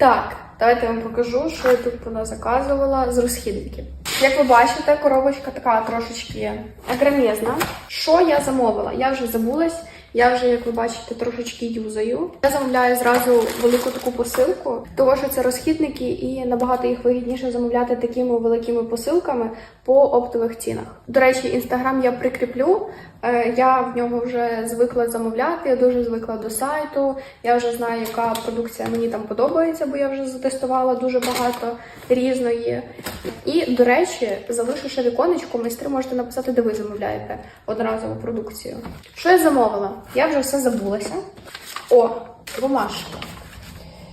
Так, давайте я вам покажу, що я тут вона заказувала з розхідників. Як ви бачите, коробочка така трошечки агромезна. Що я замовила? Я вже забулась. Я вже, як ви бачите, трошечки юзаю. Я замовляю зразу велику таку посилку, тому що це розхідники, і набагато їх вигідніше замовляти такими великими посилками по оптових цінах. До речі, інстаграм я прикріплю. Е, Я в нього вже звикла замовляти. Я дуже звикла до сайту. Я вже знаю, яка продукція мені там подобається, бо я вже затестувала дуже багато різної. І, до речі, залишу ще віконечко, майстри можете написати, де ви замовляєте одноразову продукцію. Що я замовила? Я вже все забулася. О, бумажка.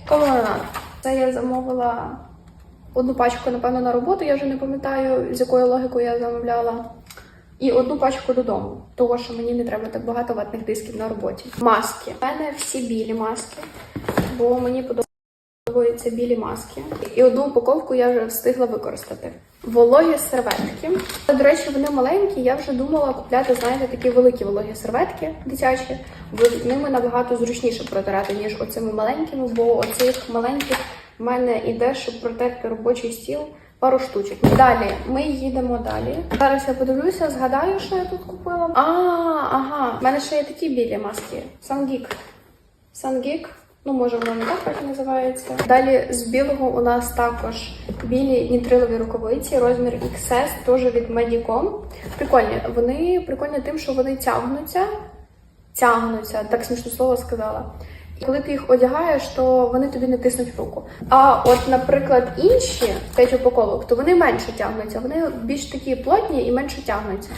Кому вона? Це я замовила одну пачку, напевно, на роботу. Я вже не пам'ятаю, з якою логікою я замовляла. І одну пачку додому, того що мені не треба так багато ватних дисків на роботі. Маски. У мене всі білі маски, бо мені подобаються білі маски. І одну упаковку я вже встигла використати. Вологі серветки. До речі, вони маленькі. Я вже думала купляти, знаєте, такі великі вологі серветки дитячі, бо ними набагато зручніше протирати, ніж оцими маленькими, бо оцих маленьких в мене іде, щоб протерти робочий стіл. Пару штучок. Далі ми їдемо далі. Зараз я подивлюся, згадаю, що я тут купила. А, ага. У мене ще є такі білі маски. Сангік. Сангік. Ну, може, воно не так називається. Далі з білого у нас також білі нітрилові рукавиці, розмір XS, теж від Medicom. Прикольні. Вони прикольні тим, що вони тягнуться. Тягнуться, так смішно слово сказала. І коли ти їх одягаєш, то вони тобі не тиснуть в руку. А от, наприклад, інші п'ять упаковок, то вони менше тягнуться. Вони більш такі плотні і менше тягнуться.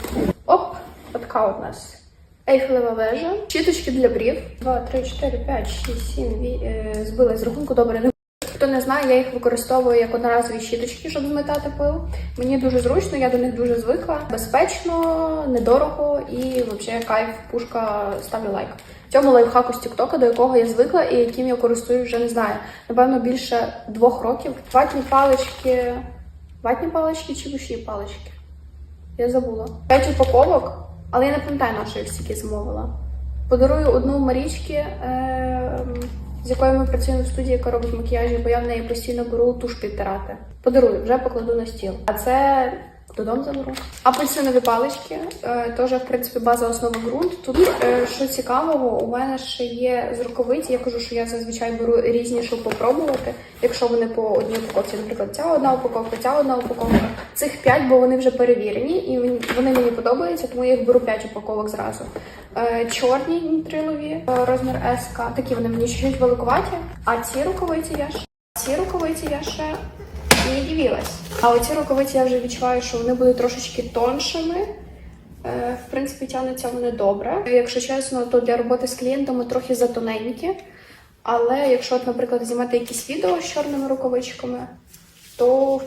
Оп, от така от у нас. Ейфелева вежа, щіточки для брів. 2, 3, 4, 5, 6, 7, ві... е, збила з рахунку, добре не Хто не знає, я їх використовую як одноразові щіточки, щоб змитати пил. Мені дуже зручно, я до них дуже звикла. Безпечно, недорого і взагалі кайф, пушка ставлю лайк. Цьому лайфхаку з Тіктока, до якого я звикла і яким я користуюсь вже не знаю. Напевно, більше двох років. Ватні палички. Ватні палички чи вишні палички? Я забула. П'ять упаковок, але я не пам'ятаю, на що я стільки замовила. Подарую одну Марічки, е, з якою ми працюємо в студії, яка робить макіяжі, бо я в неї постійно беру туш підтирати. Подарую, вже покладу на стіл. А це додому заберу. Апельсинові палички, е, теж, в принципі, база основа ґрунт. Тут, е, що цікавого, у мене ще є з рукавиці. Я кажу, що я зазвичай беру різні, щоб попробувати. Якщо вони по одній упаковці, наприклад, ця одна упаковка, ця одна упаковка. Цих п'ять, бо вони вже перевірені, і вони мені подобаються, тому я їх беру п'ять упаковок зразу. Е, Чорні нітрилові, розмір СК. Такі вони мені чуть великуваті. А ці рукавиці я ще ці рукавиці я ще не дивилась. А оці рукавиці я вже відчуваю, що вони будуть трошечки тоншими. Е, В принципі, тягнуться вони добре. Якщо чесно, то для роботи з клієнтами трохи затоненькі. Але якщо, наприклад, знімати якісь відео з чорними рукавичками, то